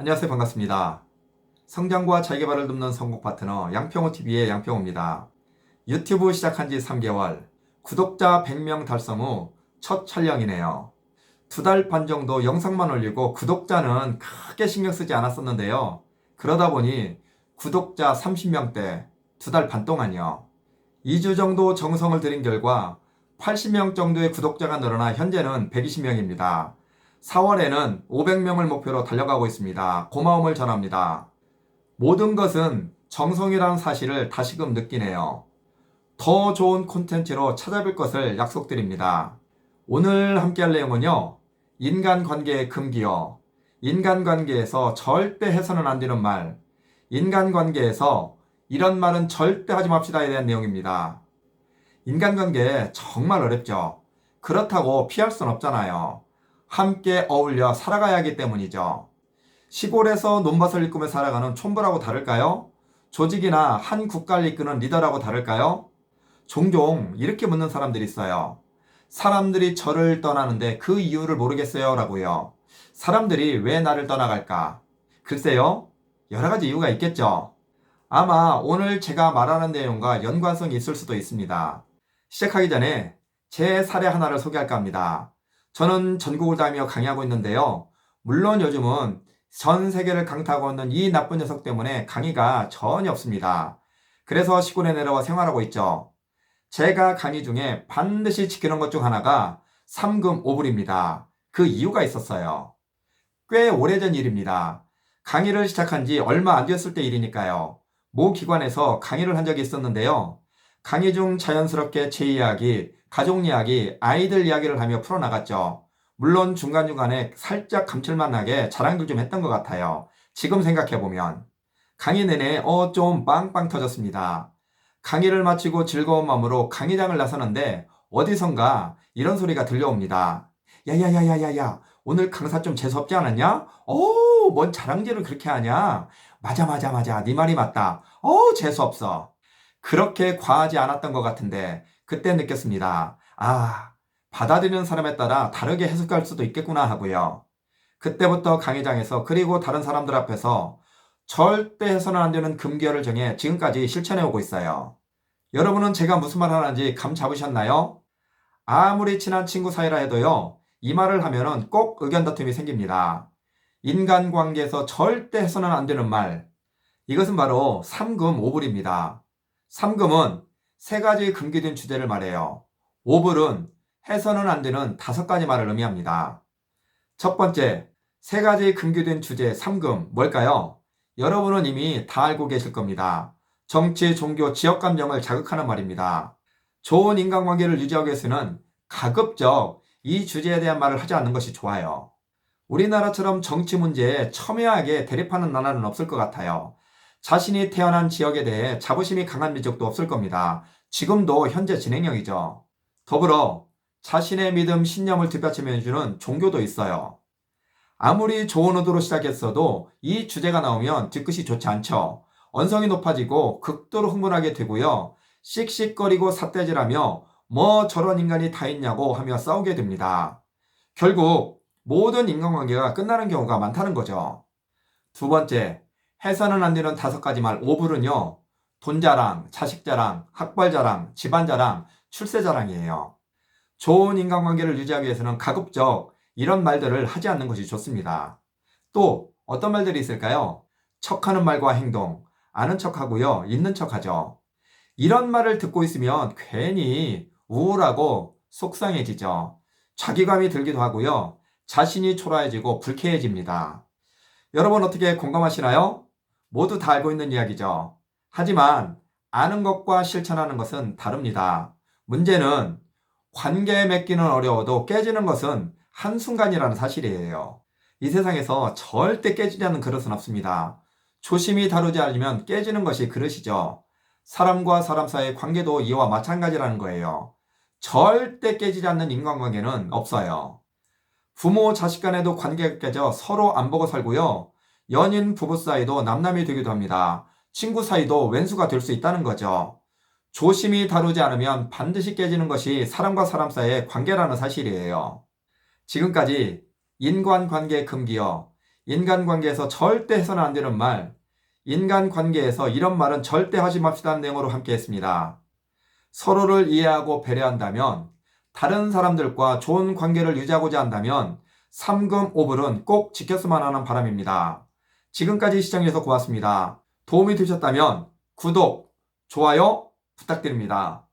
안녕하세요. 반갑습니다. 성장과 자기개발을 돕는 성공 파트너 양평호TV의 양평호입니다. 유튜브 시작한 지 3개월, 구독자 100명 달성 후 첫 촬영이네요. 두 달 반 정도 영상만 올리고 구독자는 크게 신경 쓰지 않았었는데요. 그러다 보니 구독자 30명대 두 달 반 동안요. 2주 정도 정성을 들인 결과 80명 정도의 구독자가 늘어나 현재는 120명입니다. 4월에는 500명을 목표로 달려가고 있습니다. 고마움을 전합니다. 모든 것은 정성이라는 사실을 다시금 느끼네요. 더 좋은 콘텐츠로 찾아뵐 것을 약속드립니다. 오늘 함께 할 내용은요. 인간관계의 금기어. 인간관계에서 절대 해서는 안 되는 말. 인간관계에서 이런 말은 절대 하지 맙시다에 대한 내용입니다. 인간관계 정말 어렵죠. 그렇다고 피할 순 없잖아요. 함께 어울려 살아가야 하기 때문이죠. 시골에서 논밭을 일구며 살아가는 촌부라고 다를까요? 조직이나 한 국가를 이끄는 리더라고 다를까요? 종종 이렇게 묻는 사람들이 있어요. 사람들이 저를 떠나는데 그 이유를 모르겠어요 라고요. 사람들이 왜 나를 떠나갈까? 글쎄요. 여러 가지 이유가 있겠죠. 아마 오늘 제가 말하는 내용과 연관성이 있을 수도 있습니다. 시작하기 전에 제 사례 하나를 소개할까 합니다. 저는 전국을 다니며 강의하고 있는데요. 물론 요즘은 전 세계를 강타하고 있는 이 나쁜 녀석 때문에 강의가 전혀 없습니다. 그래서 시골에 내려와 생활하고 있죠. 제가 강의 중에 반드시 지키는 것 중 하나가 3금 5불입니다. 그 이유가 있었어요. 꽤 오래전 일입니다. 강의를 시작한 지 얼마 안 되었을 때 일이니까요. 모 기관에서 강의를 한 적이 있었는데요. 강의 중 자연스럽게 제 이야기, 가족 이야기, 아이들 이야기를 하며 풀어나갔죠. 물론 중간중간에 살짝 감칠맛 나게 자랑들 좀 했던 것 같아요. 지금 생각해보면. 강의 내내 어 좀 빵빵 터졌습니다. 강의를 마치고 즐거운 마음으로 강의장을 나서는데 어디선가 이런 소리가 들려옵니다. 야야야야야야 오늘 강사 좀 재수없지 않았냐? 어우 뭔 자랑질을 그렇게 하냐? 맞아 맞아 맞아 네 말이 맞다. 어우 재수없어. 그렇게 과하지 않았던 것 같은데 그때 느꼈습니다. 아 받아들이는 사람에 따라 다르게 해석할 수도 있겠구나 하고요. 그때부터 강의장에서 그리고 다른 사람들 앞에서 절대 해서는 안 되는 금기어를 정해 지금까지 실천해 오고 있어요. 여러분은 제가 무슨 말 하는지 감 잡으셨나요? 아무리 친한 친구 사이라 해도요, 이 말을 하면은 꼭 의견 다툼이 생깁니다. 인간관계에서 절대 해서는 안 되는 말. 이것은 바로 3금 5불입니다. 3금은 세 가지 금기된 주제를 말해요. 5불은 해서는 안 되는 다섯 가지 말을 의미합니다. 첫 번째, 세 가지 금기된 주제 3금 뭘까요? 여러분은 이미 다 알고 계실 겁니다. 정치, 종교, 지역 감정을 자극하는 말입니다. 좋은 인간관계를 유지하기 위해서는 가급적 이 주제에 대한 말을 하지 않는 것이 좋아요. 우리나라처럼 정치 문제에 첨예하게 대립하는 나라는 없을 것 같아요. 자신이 태어난 지역에 대해 자부심이 강한 민족도 없을 겁니다. 지금도 현재 진행형이죠. 더불어 자신의 믿음, 신념을 뒷받침해주는 종교도 있어요. 아무리 좋은 의도로 시작했어도 이 주제가 나오면 뒤끝이 좋지 않죠. 언성이 높아지고 극도로 흥분하게 되고요. 씩씩거리고 삿대질하며 뭐 저런 인간이 다 있냐고 하며 싸우게 됩니다. 결국 모든 인간관계가 끝나는 경우가 많다는 거죠. 두 번째, 해서는 안 되는 다섯 가지 말 5불은요. 돈 자랑, 자식 자랑, 학벌 자랑, 집안 자랑, 출세 자랑이에요. 좋은 인간관계를 유지하기 위해서는 가급적 이런 말들을 하지 않는 것이 좋습니다. 또 어떤 말들이 있을까요? 척하는 말과 행동, 아는 척하고요, 있는 척하죠. 이런 말을 듣고 있으면 괜히 우울하고 속상해지죠. 자기감이 들기도 하고요. 자신이 초라해지고 불쾌해집니다. 여러분 어떻게 공감하시나요? 모두 다 알고 있는 이야기죠. 하지만 아는 것과 실천하는 것은 다릅니다. 문제는 관계 맺기는 어려워도 깨지는 것은 한순간이라는 사실이에요. 이 세상에서 절대 깨지지 않는 그릇은 없습니다. 조심히 다루지 않으면 깨지는 것이 그릇이죠. 사람과 사람 사이의 관계도 이와 마찬가지라는 거예요. 절대 깨지지 않는 인간관계는 없어요. 부모, 자식 간에도 관계가 깨져 서로 안 보고 살고요. 연인, 부부 사이도 남남이 되기도 합니다. 친구 사이도 왼수가 될 수 있다는 거죠. 조심히 다루지 않으면 반드시 깨지는 것이 사람과 사람 사이의 관계라는 사실이에요. 지금까지 인간관계 금기어, 인간관계에서 절대 해서는 안 되는 말, 인간관계에서 이런 말은 절대 하지 맙시다는 내용으로 함께 했습니다. 서로를 이해하고 배려한다면, 다른 사람들과 좋은 관계를 유지하고자 한다면, 삼금 오불은 꼭 지켰으면 하는 바람입니다. 지금까지 시청해주셔서 고맙습니다. 도움이 되셨다면 구독, 좋아요 부탁드립니다.